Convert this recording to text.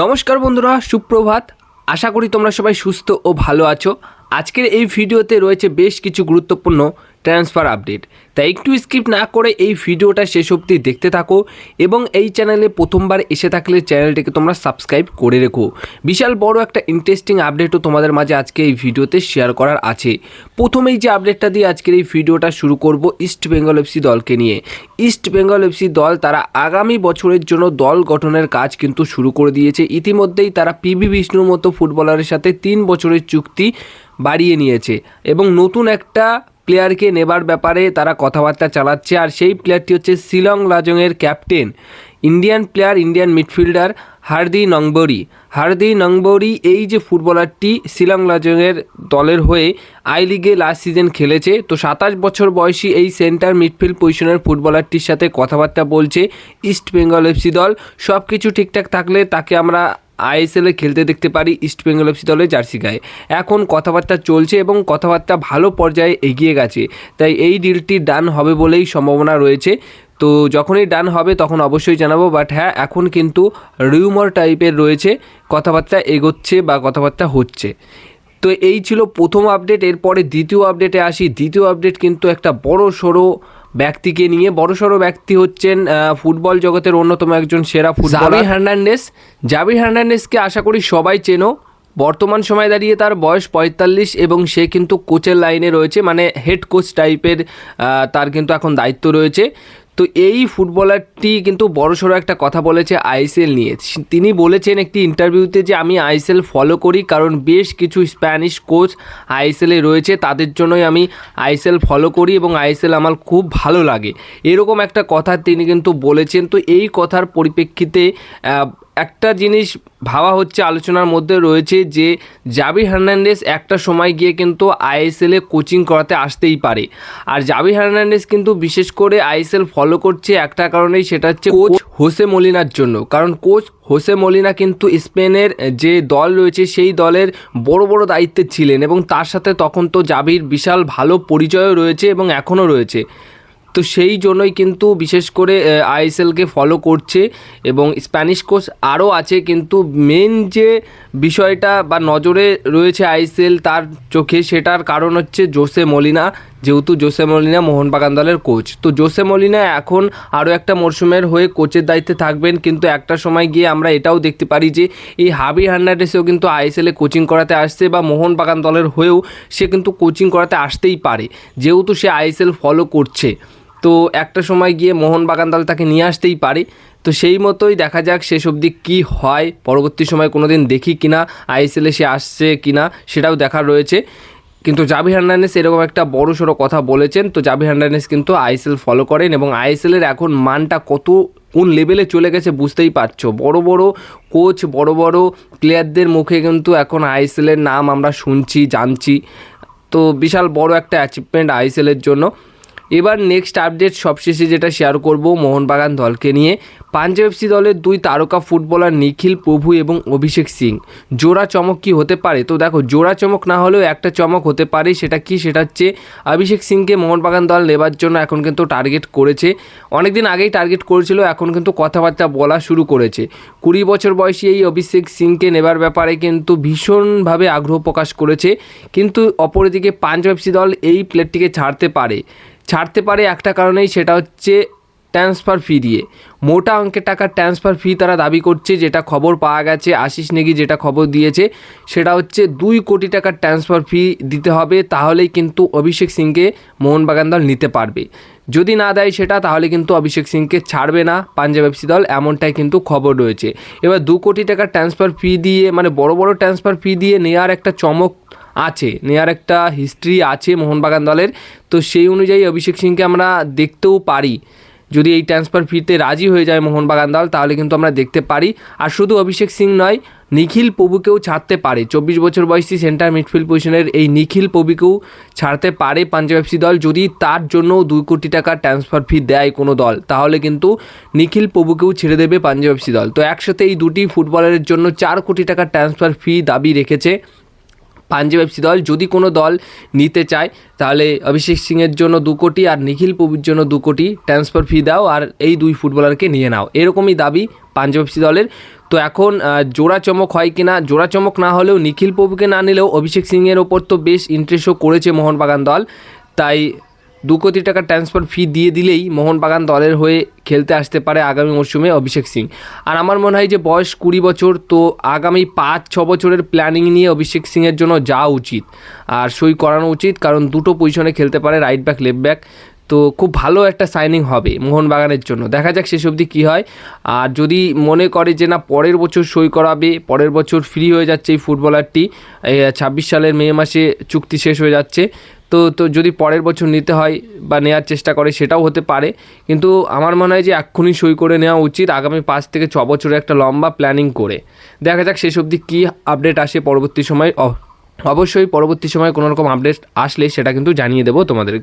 নমস্কার বন্ধুরা, সুপ্রভাত। আশা করি তোমরা সবাই সুস্থ ও ভালো আছো। আজকের এই ভিডিওতে রয়েছে বেশ কিছু গুরুত্বপূর্ণ ট্রান্সফার আপডেট তাই একটু স্কিপ না করে এই ভিডিওটা শেষ অবধি দেখতে থাকো এবং এই চ্যানেলে প্রথমবার এসে থাকলে চ্যানেলটিকে তোমরা সাবস্ক্রাইব করে রেখো। বিশাল বড় একটা ইন্টারেস্টিং আপডেটও তোমাদের মাঝে আজকে এই ভিডিওতে শেয়ার করার আছে। প্রথমেই যে আপডেটটা দিয়ে আজকের এই ভিডিওটা শুরু করব ইস্ট বেঙ্গল এফসি দলকে নিয়ে। ইস্ট বেঙ্গল এফসি দল তারা আগামী বছরের জন্য দল গঠনের কাজ কিন্তু শুরু করে দিয়েছে। ইতিমধ্যেই তারা পিবি বিষ্ণুর মতো ফুটবলারের সাথে তিন বছরের চুক্তি বাড়িয়ে নিয়েছে এবং নতুন একটা প্লেয়ারকে নেবার ব্যাপারে তারা কথাবার্তা চালাচ্ছে, আর সেই প্লেয়ারটি হচ্ছে Shillong লাজংয়ের captain Indian player Indian midfielder Hardy Nongbri Hardy Nongbri এই যে ফুটবলারটি শিলং লাজংয়ের দলের হয়ে আই লিগে লাস্ট সিজন খেলেছে, তো সাতাশ বছর বয়সী এই সেন্টার মিডফিল্ড পজিশনের ফুটবলারটির সাথে কথাবার্তা বলছে ইস্ট বেঙ্গল এফসি দল। সব কিছু ঠিকঠাক থাকলে তাকে আমরা আইএসএলে খেলতে দেখতে পারি ইস্ট বেঙ্গল এফসি দলের জার্সি গায়ে। এখন কথাবার্তা চলছে এবং কথাবার্তা ভালো পর্যায়ে এগিয়ে গেছে। তাই এই ডিলটি ডান হবে বলেই সম্ভাবনা রয়েছে। তো যখনই ডান হবে তখন অবশ্যই জানাব বাট হ্যাঁ এখন কিন্তু রিউমার টাইপের রয়েছে, কথাবার্তা এগোচ্ছে বা কথাবার্তা হচ্ছে। তো এই ছিল প্রথম আপডেট এরপরে দ্বিতীয় আপডেটে আসি। দ্বিতীয় আপডেট কিন্তু একটা বড় সড়ো ব্যক্তিকে নিয়ে বড় সড়ো ব্যক্তি হচ্ছেন ফুটবল জগতের অন্যতম একজন সেরা ফুটবলার। হার্নান্ডেস জাবি হার্নান্ডেসকে আশা করি সবাই চেনো। বর্তমান সময় দাঁড়িয়ে তার বয়স পঁয়তাল্লিশ এবং সে কিন্তু কোচের লাইনে রয়েছে মানে হেড কোচ টাইপের তার কিন্তু এখন দায়িত্ব রয়েছে। তো এই ফুটবলারটি কিন্তু বড়সড় একটা কথা বলেছে আইএসএল নিয়ে। তিনি বলেছেন একটি ইন্টারভিউতে যে আমি আইএসএল ফলো করি, কারণ বেশ কিছু স্প্যানিশ কোচ আইএসএলে রয়েছে, তাদের জন্যই আমি আইএসএল ফলো করি এবং আইএসএল আমার খুব ভালো লাগে। এরকম একটা কথা তিনি কিন্তু বলেছেন। তো এই কথার পরিপ্রেক্ষিতে একটা জিনিস ভাবা হচ্ছে, আলোচনার মধ্যে রয়েছে যে জাবি হার্নান্ডেস একটা সময় গিয়ে কিন্তু আইএসএলে কোচিং করাতে আসতেই পারে। আর জাবি হার্নান্ডেস কিন্তু বিশেষ করে আইএসএল ফলো করছে, একটা কারণেই সেটা হচ্ছে কোচ হোসে মলিনার জন্য। কারণ কোচ হোসে মলিনা কিন্তু স্পেনের যে দল রয়েছে, সেই দলের বড় বড় দায়িত্বে ছিলেন এবং তার সাথে তখন তো জাবির বিশাল ভালো পরিচয়ও রয়েছে এবং এখনও রয়েছে। তো সেই জন্যই কিন্তু বিশেষ করে আইএসএলকে ফলো করছে এবং স্প্যানিশ কোচ আরও আছে, কিন্তু মেন যে বিষয়টা বা নজরে রয়েছে আইএসএল তার চোখে সেটার কারণ হচ্ছে জোসে মলিনা, যেহেতু জোসে মলিনা মোহনবাগান দলের কোচ তো জোসে মলিনা এখন আরও একটা মরশুমের হয়ে কোচের দায়িত্বে থাকবেন, কিন্তু একটা সময় গিয়ে আমরা এটাও দেখতে পারি যে, এই হাবি হার্নান্ডেসেও কিন্তু আইএসএলে কোচিং করাতে আসছে বা মোহনবাগান দলের হয়েও সে কিন্তু কোচিং করাতে আসতেই পারে, যেহেতু সে আইএসএল ফলো করছে। তো একটা সময় গিয়ে মোহনবাগান দল তাকে নিয়ে আসতেই পারে। তো সেই মতোই দেখা যাক শেষ অবধি কী হয়। পরবর্তী সময় কোনো দিন দেখি কি কিনা আইএসএলে সে আসছে কিনা সেটাও দেখার রয়েছে। কিন্তু জাভি হার্নান্ডেস এরকম একটা বড় সড়ো কথা বলেছেন, তো জাভি হার্নান্ডেস কিন্তু আইএসএল ফলো করেন এবং আইএসএলের এখন মানটা কত, কোন লেভেলে চলে গেছে বুঝতেই পারছ। বড় বড় কোচ বড় বড় প্লেয়ারদের মুখে কিন্তু এখন আইএসএলের নাম আমরা শুনছি, জানছি। তো বিশাল বড় একটা অ্যাচিভমেন্ট আইএসএলের জন্য। এবার নেক্সট আপডেট সবশেষে যেটা শেয়ার করব মোহনবাগান দলকে নিয়ে। পাঞ্জাব এফসি দলের দুই তারকা ফুটবলার নিখিল প্রভু এবং অভিষেক সিং। জোড়া চমক কি হতে পারে? তো দেখো, জোড়া চমক না হলেও একটা চমক হতে পারে, সেটা কি? সেটা হচ্ছে অভিষেক সিংকে মোহনবাগান দল নেবার জন্য এখন কিন্তু টার্গেট করেছে। অনেকদিন আগেই টার্গেট করেছিল, এখন কিন্তু কথাবার্তা বলা শুরু করেছে। কুড়ি বছর বয়সী এই অভিষেক সিংকে নেবার ব্যাপারে কিন্তু ভীষণভাবে আগ্রহ প্রকাশ করেছে। কিন্তু অপরদিকে পাঞ্জাব এফসি দল এই প্লেটটিকে ছাড়তে পারে। ছাড়তে পারে একটা কারণেই, সেটা হচ্ছে ট্রান্সফার ফি দিয়ে। মোটা অঙ্কের টাকার ট্রান্সফার ফি তারা দাবি করছে, যেটা খবর পাওয়া গেছে, আশিস নেগি যেটা খবর দিয়েছে, সেটা হচ্ছে দুই কোটি টাকার ট্রান্সফার ফি দিতে হবে, তাহলেই কিন্তু অভিষেক সিংকে মোহনবাগান দল নিতে পারবে। যদি না দেয় সেটা, তাহলে কিন্তু অভিষেক সিংকে ছাড়বে না পাঞ্জাব এফসি দল, এমনটাই কিন্তু খবর রয়েছে। এবার দু কোটি টাকার ট্রান্সফার ফি দিয়ে মানে বড় বড় ট্রান্সফার ফি দিয়ে নেওয়ার একটা চমক আছে নেওয়ার একটা হিস্ট্রি আছে মোহনবাগান দলের। তো সেই অনুযায়ী অভিষেক সিংকে আমরা দেখতেও পারি। যদি এই ট্রান্সফার ফিতে রাজি হয়ে যায় মোহনবাগান দল, তাহলে কিন্তু আমরা দেখতে পারি। আর শুধু অভিষেক সিং নয়, নিখিল প্রভুকেও ছাড়তে পারে। চব্বিশ বছর বয়সী সেন্টার মিডফিল্ড পজিশনের এই নিখিল প্রভুকেও ছাড়তে পারে পাঞ্জাব এফসি দল। যদি তার জন্য দুই কোটি টাকা ট্রান্সফার ফি দেয় কোনো দল, তাহলে কিন্তু নিখিল প্রভুকেও ছেড়ে দেবে পাঞ্জাব এফসি দল। তো একসাথে এই দুটি ফুটবলারের জন্য চার কোটি টাকা ট্রান্সফার ফি দাবি রেখেছে পাঞ্জাব এফসি দল যদি কোনো দল নিতে চায়, তাহলে অভিষেক সিংয়ের জন্য দু কোটি আর নিখিল প্রভুর জন্য দু কোটি ট্রান্সফার ফি দাও আর এই দুই ফুটবলারকে নিয়ে নাও। এরকমই দাবি পাঞ্জাব এফসি দলের। তো এখন জোড়া চমক হয় কি না জোড়া চমক না হলেও নিখিল প্রভুকে না নিলেও অভিষেক সিংয়ের ওপর তো বেশ ইন্টারেস্টও করেছে মোহনবাগান দল। তাই দু কোটি টাকা ট্রান্সফার ফি দিয়ে দিলেই মোহনবাগান দলের হয়ে খেলতে আসতে পারে আগামী মরশুমে অভিষেক সিং। আর আমার মনে হয় যে বয়স কুড়ি বছর, তো আগামী পাঁচ, ছ বছরের প্ল্যানিং নিয়ে অভিষেক সিংয়ের জন্য যাওয়া উচিত। আর সই করানো উচিত, কারণ দুটো পজিশনে খেলতে পারে রাইট ব্যাক লেফট ব্যাক তো খুব ভালো একটা সাইনিং হবে মোহনবাগানের জন্য। দেখা যাক শেষ অবধি কী হয়। আর যদি মনে করে যে না, পরের বছর সই করাবে, পরের বছর ফ্রি হয়ে যাচ্ছে এই ফুটবলারটি ছাব্বিশ সালের মে মাসে চুক্তি শেষ হয়ে যাচ্ছে তো তো যদি পরের বছর নিতে হয় বা নেওয়ার চেষ্টা করে সেটাও হতে পারে। কিন্তু আমার মনে হয় যে এক্ষুনি সই করে নেওয়া উচিত আগামী পাঁচ থেকে ছ বছরের একটা লম্বা প্ল্যানিং করে। দেখা যাক শেষ অবধি কী আপডেট আসে পরবর্তী সময়। অবশ্যই পরবর্তী সময় কোনো রকম আপডেট আসলে সেটা কিন্তু জানিয়ে দেবো তোমাদেরকে।